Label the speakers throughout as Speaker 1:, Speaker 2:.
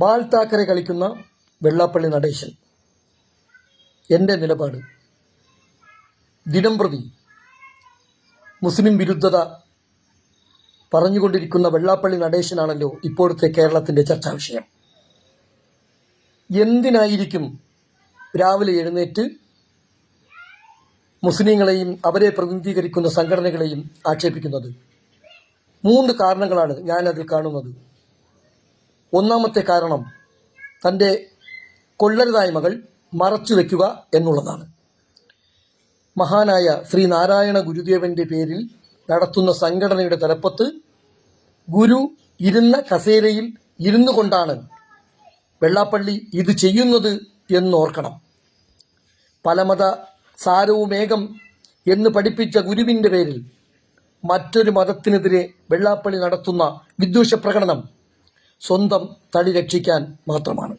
Speaker 1: ബാൽ താക്കറെ കളിക്കുന്ന വെള്ളാപ്പള്ളി നടേശൻ. എന്റെ നിലപാട്. ദിനംപ്രതി മുസ്ലിം വിരുദ്ധത പറഞ്ഞുകൊണ്ടിരിക്കുന്ന വെള്ളാപ്പള്ളി നടേശനാണല്ലോ ഇപ്പോഴത്തെ കേരളത്തിന്റെ ചർച്ചാ വിഷയം. എന്തിനായിരിക്കും രാവിലെ എഴുന്നേറ്റ് മുസ്ലിങ്ങളെയും അവരെ പ്രതിനിധീകരിക്കുന്ന സംഘടനകളെയും ആക്ഷേപിക്കുന്നത്? മൂന്ന് കാരണങ്ങളാണ് ഞാനതിൽ കാണുന്നത്. ഒന്നാമത്തെ കാരണം തന്റെ കൊള്ളരുതായ്മകൾ മറച്ചു വയ്ക്കുക എന്നുള്ളതാണ്. മഹാനായ ശ്രീ നാരായണ ഗുരുദേവന്റെ പേരിൽ നടത്തുന്ന സംഘടനയുടെ തലപ്പത്ത് ഗുരു ഇരുന്ന കസേരയിൽ ഇരുന്നു കൊണ്ടാണ് വെള്ളാപ്പള്ളി ഇത് ചെയ്യുന്നത് എന്നോർക്കണം. പലമത സാരവുമേകം എന്ന് പഠിപ്പിച്ച ഗുരുവിന്റെ പേരിൽ മറ്റൊരു മതത്തിനെതിരെ വെള്ളാപ്പള്ളി നടത്തുന്ന വിദ്വേഷ പ്രകടനം സ്വന്തം തടി രക്ഷിക്കാൻ മാത്രമാണ്.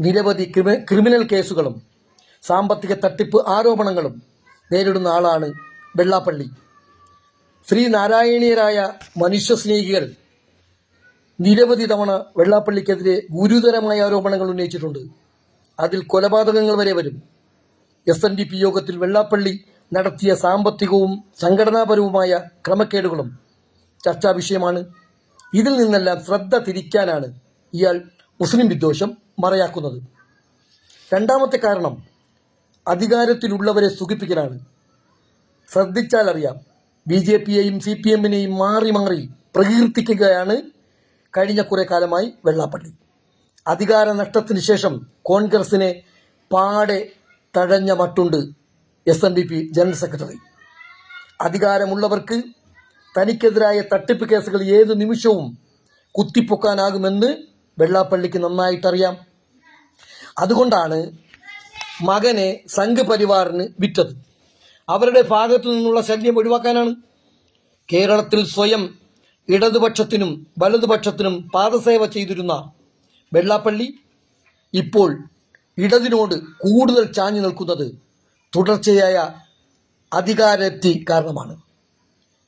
Speaker 1: നിരവധി ക്രിമിനൽ കേസുകളും സാമ്പത്തിക തട്ടിപ്പ് ആരോപണങ്ങളും നേരിടുന്ന ആളാണ് വെള്ളാപ്പള്ളി. ശ്രീനാരായണീയരായ മനുഷ്യസ്നേഹികൾ നിരവധി തവണ വെള്ളാപ്പള്ളിക്കെതിരെ ഗുരുതരമായ ആരോപണങ്ങൾ ഉന്നയിച്ചിട്ടുണ്ട്. അതിൽ കൊലപാതകങ്ങൾ വരെ വരും. എസ് എൻ ഡി പി യോഗത്തിൽ വെള്ളാപ്പള്ളി നടത്തിയ സാമ്പത്തികവും സംഘടനാപരവുമായ ക്രമക്കേടുകളും ചർച്ചാ വിഷയമാണ് ഇതിൽ നിന്നെല്ലാം ശ്രദ്ധ തിരിക്കാനാണ് ഇയാൾ മുസ്ലിം വിദ്വേഷം മറയാക്കുന്നത്. രണ്ടാമത്തെ കാരണം അധികാരത്തിലുള്ളവരെ സുഖിപ്പിക്കലാണ്. ശ്രദ്ധിച്ചാൽ അറിയാം ബി ജെ പിയെയും സി പി എമ്മിനെയും മാറി മാറി പ്രകീർത്തിക്കുകയാണ് കഴിഞ്ഞ കുറേ കാലമായി വെള്ളാപ്പള്ളി. അധികാര നഷ്ടത്തിന് ശേഷം കോൺഗ്രസിനെ പാടെ തഴഞ്ഞ മട്ടുണ്ട് S N D P general secretary. അധികാരമുള്ളവർക്ക് തനിക്കെതിരായ തട്ടിപ്പ് കേസുകൾ ഏത് നിമിഷവും കുത്തിപ്പൊക്കാനാകുമെന്ന് വെള്ളാപ്പള്ളിക്ക് നന്നായിട്ടറിയാം. അതുകൊണ്ടാണ് മകനെ സംഘപരിവാറിന് വിറ്റത്. അവരുടെ ഭാഗത്തു നിന്നുള്ള ശല്യം ഒഴിവാക്കാനാണ്. കേരളത്തിൽ സ്വയം ഇടതുപക്ഷത്തിനും വലതുപക്ഷത്തിനും പാദസേവ ചെയ്തിരുന്ന വെള്ളാപ്പള്ളി ഇപ്പോൾ ഇടതിനോട് കൂടുതൽ ചാഞ്ഞു നിൽക്കുന്നത് തുടർച്ചയായ അധികാരത്തി കാരണമാണ്.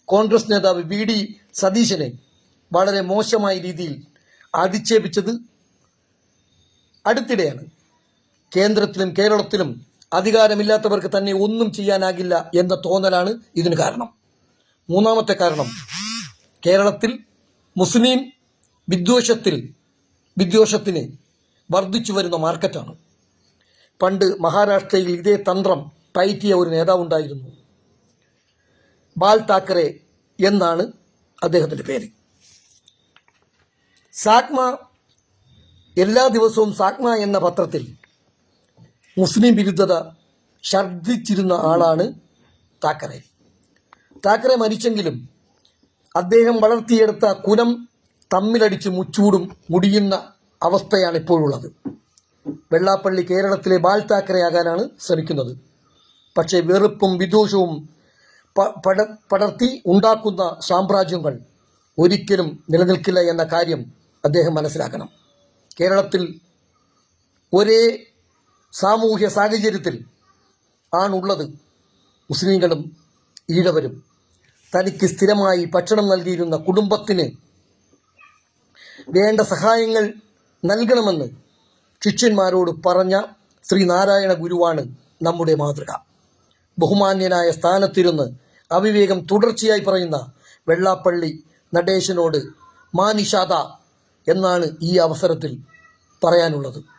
Speaker 1: കോൺഗ്രസ് നേതാവ് വി ഡി സതീശനെ വളരെ മോശമായ രീതിയിൽ അധിക്ഷേപിച്ചത് അടുത്തിടെയാണ്. കേന്ദ്രത്തിലും കേരളത്തിലും അധികാരമില്ലാത്തവർക്ക് തന്നെ ഒന്നും ചെയ്യാനാകില്ല എന്ന തോന്നലാണ് ഇതിന് കാരണം. മൂന്നാമത്തെ കാരണം കേരളത്തിൽ മുസ്ലിം വിദ്വേഷത്തിൽ വിദ്വേഷത്തിന് വർദ്ധിച്ചു വരുന്ന മാർക്കറ്റാണ്. പണ്ട് മഹാരാഷ്ട്രയിൽ ഇതേ തന്ത്രം പയറ്റിയ ഒരു നേതാവുണ്ടായിരുന്നു. ബാൽ താക്കറെ എന്നാണ് അദ്ദേഹത്തിന്റെ പേര്. സാഗ്മ എല്ലാ ദിവസവും സാഗ്മ എന്ന പത്രത്തിൽ മുസ്ലിം വിരുദ്ധത ഛർദ്ദിച്ചിരുന്ന ആളാണ് താക്കറെ. താക്കറെ മരിച്ചെങ്കിലും അദ്ദേഹം വളർത്തിയെടുത്ത കുലം തമ്മിലടിച്ച് മുച്ചൂടും മുടിയുന്ന അവസ്ഥയാണ് ഇപ്പോഴുള്ളത്. വെള്ളാപ്പള്ളി കേരളത്തിലെ ബാൽ താക്കറെയാകാനാണ് ശ്രമിക്കുന്നത്. പക്ഷേ വെറുപ്പും വിദ്വേഷവും പ- പട പടർത്തി ഉണ്ടാക്കുന്ന സാമ്രാജ്യങ്ങൾ ഒരിക്കലും നിലനിൽക്കില്ല എന്ന കാര്യം അദ്ദേഹം മനസ്സിലാക്കണം. കേരളത്തിൽ ഒരേ സാമൂഹ്യ സാഹചര്യത്തിൽ ആണുള്ളത് മുസ്ലിങ്ങളും ഈഴവരും. തനിക്ക് സ്ഥിരമായി ഭക്ഷണം നൽകിയിരുന്ന കുടുംബത്തിന് വേണ്ട സഹായങ്ങൾ നൽകണമെന്ന് ശിഷ്യന്മാരോട് പറഞ്ഞ ശ്രീനാരായണ ഗുരുവാണ് നമ്മുടെ മാതൃക. ബഹുമാന്യനായ സ്ഥാനത്തിരുന്ന് അവിവേകം തുടർച്ചയായി പറയുന്ന വെള്ളാപ്പള്ളി നടേശനോട് മാനിഷാദ എന്നാണ് ഈ അവസരത്തിൽ പറയാനുള്ളത്.